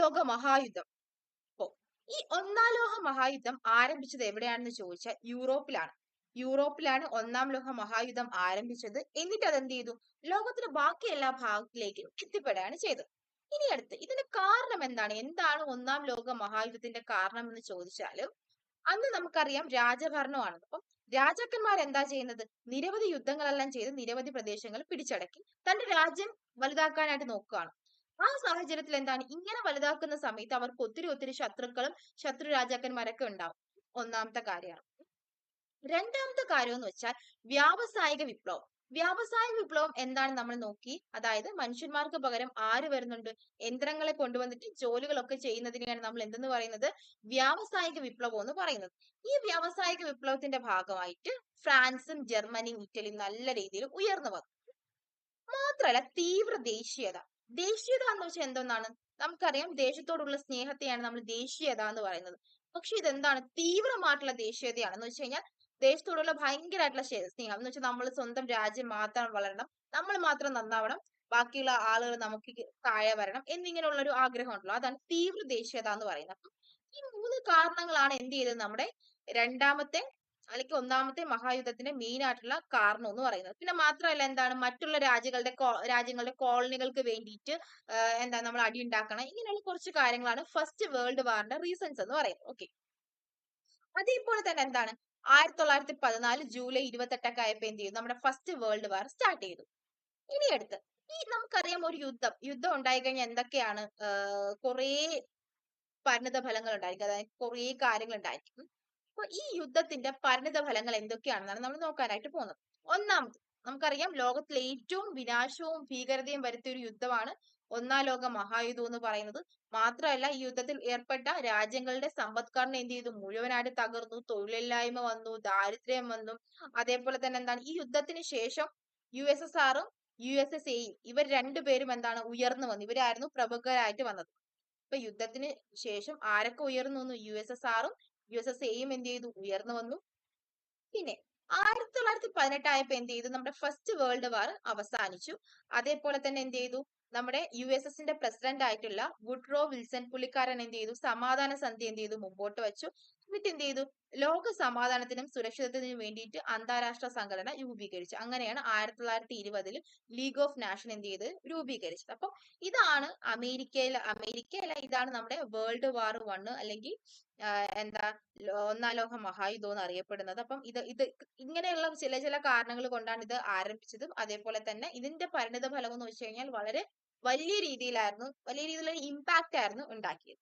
ലോക മഹായുദ്ധം ഈ ഒന്നാം ലോക മഹായുദ്ധം ആരംഭിച്ചത് എവിടെയാണെന്ന് ചോദിച്ചാൽ യൂറോപ്പിലാണ്. യൂറോപ്പിലാണ് ഒന്നാം ലോക മഹായുദ്ധം ആരംഭിച്ചത്. എന്നിട്ട് അത് എന്ത് ചെയ്തു? ലോകത്തിന്റെ ബാക്കി എല്ലാ ഭാഗത്തിലേക്കും എത്തിപ്പെടുകയാണ് ചെയ്തത്. ഇനി അടുത്ത് ഇതിന്റെ കാരണം എന്താണ്? എന്താണ് ഒന്നാം ലോക മഹായുദ്ധത്തിന്റെ കാരണം എന്ന് ചോദിച്ചാൽ അന്ന് നമുക്കറിയാം രാജഭരണമാണ് അപ്പം രാജാക്കന്മാർ എന്താ ചെയ്യുന്നത്? നിരവധി യുദ്ധങ്ങളെല്ലാം ചെയ്ത് നിരവധി പ്രദേശങ്ങൾ പിടിച്ചടക്കി. തന്റെ രാജ്യം വലുതാക്കാനായിട്ട് നോക്കുകയാണ്. ആ സാഹചര്യത്തിൽ എന്താണ്? ഇങ്ങനെ വലുതാക്കുന്ന സമയത്ത് അവർക്ക് ഒത്തിരി ഒത്തിരി ശത്രുക്കളും ശത്രു രാജാക്കന്മാരൊക്കെ ഉണ്ടാവും. ഒന്നാമത്തെ കാര്യമാണ്. രണ്ടാമത്തെ കാര്യം എന്ന് വെച്ചാൽ വ്യാവസായിക വിപ്ലവം. വ്യാവസായിക വിപ്ലവം എന്താണ് നമ്മൾ നോക്കി? അതായത് മനുഷ്യന്മാർക്ക് പകരം ആര് വരുന്നുണ്ട്? യന്ത്രങ്ങളെ കൊണ്ടുവന്നിട്ട് ജോലികളൊക്കെ ചെയ്യുന്നതിനെയാണ് നമ്മൾ എന്തെന്ന് പറയുന്നത്? വ്യാവസായിക വിപ്ലവം എന്ന് പറയുന്നത്. ഈ വ്യാവസായിക വിപ്ലവത്തിന്റെ ഭാഗമായിട്ട് ഫ്രാൻസും ജർമ്മനിയും ഇറ്റലിയും നല്ല രീതിയിൽ ഉയർന്നു വന്നു. മാത്രമല്ല തീവ്ര ദേശീയത. ദേശീയത എന്ന് വെച്ചാൽ എന്തെന്നാണ്? നമുക്കറിയാം ദേശത്തോടുള്ള സ്നേഹത്തെയാണ് നമ്മൾ ദേശീയത എന്ന് പറയുന്നത്. പക്ഷെ ഇതെന്താണ്? തീവ്രമായിട്ടുള്ള ദേശീയതയാണ്. എന്ന് വെച്ച് കഴിഞ്ഞാൽ ദേശത്തോടുള്ള ഭയങ്കരമായിട്ടുള്ള സ്നേഹം. എന്ന് വെച്ചാൽ നമ്മൾ സ്വന്തം രാജ്യം മാത്രം വളരണം. നമ്മൾ മാത്രം നന്നാവണം. ബാക്കിയുള്ള ആളുകൾ നമുക്ക് താഴെ വരണം എന്നിങ്ങനെയുള്ള ഒരു ആഗ്രഹം ഉണ്ടല്ലോ അതാണ് തീവ്ര ദേശീയത എന്ന് പറയുന്നത് ഈ മൂന്ന് കാരണങ്ങളാണ് എന്ത് ചെയ്തത് നമ്മുടെ രണ്ടാമത്തെ അല്ലെങ്കിൽ ഒന്നാമത്തെ മഹായുദ്ധത്തിന്റെ മെയിൻ ആയിട്ടുള്ള കാരണം എന്ന് പറയുന്നത്. പിന്നെ മാത്രമല്ല എന്താണ്? മറ്റുള്ള രാജ്യങ്ങളുടെ രാജ്യങ്ങളുടെ കോളനികൾക്ക് വേണ്ടിയിട്ട് എന്താ നമ്മൾ അടി ഉണ്ടാക്കണം. ഇങ്ങനെയുള്ള കുറച്ച് കാര്യങ്ങളാണ് ഫസ്റ്റ് വേൾഡ് വാറിന്റെ റീസൺസ് എന്ന് പറയുന്നത്. ഓക്കെ അതേപോലെ തന്നെ എന്താണ്? ആയിരത്തി തൊള്ളായിരത്തി പതിനാല് ജൂലൈ ഇരുപത്തെട്ടൊക്കെ ആയപ്പോ എന്ത് ചെയ്തു? നമ്മുടെ ഫസ്റ്റ് വേൾഡ് വാർ സ്റ്റാർട്ട് ചെയ്തു. ഇനി അടുത്ത് ഈ നമുക്കറിയാം ഒരു യുദ്ധം. യുദ്ധം ഉണ്ടായി കഴിഞ്ഞാൽ എന്തൊക്കെയാണ് കുറേ പരിണിത ഫലങ്ങൾ ഉണ്ടായിരിക്കും. അതായത് കുറേ കാര്യങ്ങൾ ഉണ്ടായിരിക്കും. അപ്പൊ ഈ യുദ്ധത്തിന്റെ പരിണിത ഫലങ്ങൾ എന്തൊക്കെയാണെന്നാണ് നമ്മൾ നോക്കാനായിട്ട് പോകുന്നത്. ഒന്നാമത് നമുക്കറിയാം ലോകത്തിലെ ഏറ്റവും വിനാശവും ഭീകരതയും വരുത്തിയ ഒരു യുദ്ധമാണ് ഒന്നാം ലോക മഹായുദ്ധം എന്ന് പറയുന്നത്. മാത്രമല്ല ഈ യുദ്ധത്തിൽ ഏർപ്പെട്ട രാജ്യങ്ങളുടെ സമ്പദ്ഘടന എന്ത് ചെയ്തു? മുഴുവനായിട്ട് തകർന്നു തൊഴിലില്ലായ്മ വന്നു ദാരിദ്ര്യം വന്നു. അതേപോലെ തന്നെ എന്താണ്? ഈ യുദ്ധത്തിന് ശേഷം യു എസ് എസ് ആറും യു എസ് എസ് എയും ഇവർ രണ്ടുപേരും എന്താണ്? ഉയർന്നു വന്നു. ഇവരായിരുന്നു പ്രമുഖരായിട്ട് വന്നത്. ഇപ്പൊ യുദ്ധത്തിന് ശേഷം ആരൊക്കെ ഉയർന്നു യു എസ് എസ് ആറും യു എസ് എസ് എയും എന്ത് ചെയ്തു? ഉയർന്നു വന്നു. പിന്നെ ആയിരത്തി തൊള്ളായിരത്തി പതിനെട്ടായപ്പോ എന്ത് ചെയ്തു? നമ്മുടെ ഫസ്റ്റ് വേൾഡ് വാർ അവസാനിച്ചു. അതേപോലെ തന്നെ എന്ത് ചെയ്തു? നമ്മുടെ യു എസ് എസിന്റെ പ്രസിഡന്റ് ആയിട്ടുള്ള വുഡ്രോ വിൽസൺ പുള്ളിക്കാരൻ എന്ത് ചെയ്തു? സമാധാന സന്ധി എന്ത് ചെയ്തു? മുമ്പോട്ട് വെച്ചു. എന്നിട്ട് എന്ത് ചെയ്തു ലോക സമാധാനത്തിനും സുരക്ഷിതത്വത്തിനും വേണ്ടിയിട്ട് അന്താരാഷ്ട്ര സംഘടന രൂപീകരിച്ചു. അങ്ങനെയാണ് ആയിരത്തി തൊള്ളായിരത്തി ഇരുപതിൽ ലീഗ് ഓഫ് നാഷൻ എന്ത് ചെയ്ത് രൂപീകരിച്ചത്. അപ്പൊ ഇതാണ് അമേരിക്കയിൽ അമേരിക്കയല്ല ഇതാണ് നമ്മുടെ വേൾഡ് വാർ വണ് അല്ലെങ്കിൽ എന്താ ഒന്നാം ലോക മഹായുദ്ധം എന്ന് അറിയപ്പെടുന്നത്. അപ്പം ഇത് ഇത് ഇങ്ങനെയുള്ള ചില ചില കാരണങ്ങൾ കൊണ്ടാണ് ഇത് ആരംഭിച്ചതും. അതേപോലെ തന്നെ ഇതിന്റെ പരിണിത ഫലം എന്ന് വെച്ച് കഴിഞ്ഞാൽ വളരെ വലിയ രീതിയിലായിരുന്നു വലിയ രീതിയിലുള്ള ഇമ്പാക്റ്റ് ആയിരുന്നു ഉണ്ടാക്കിയത്.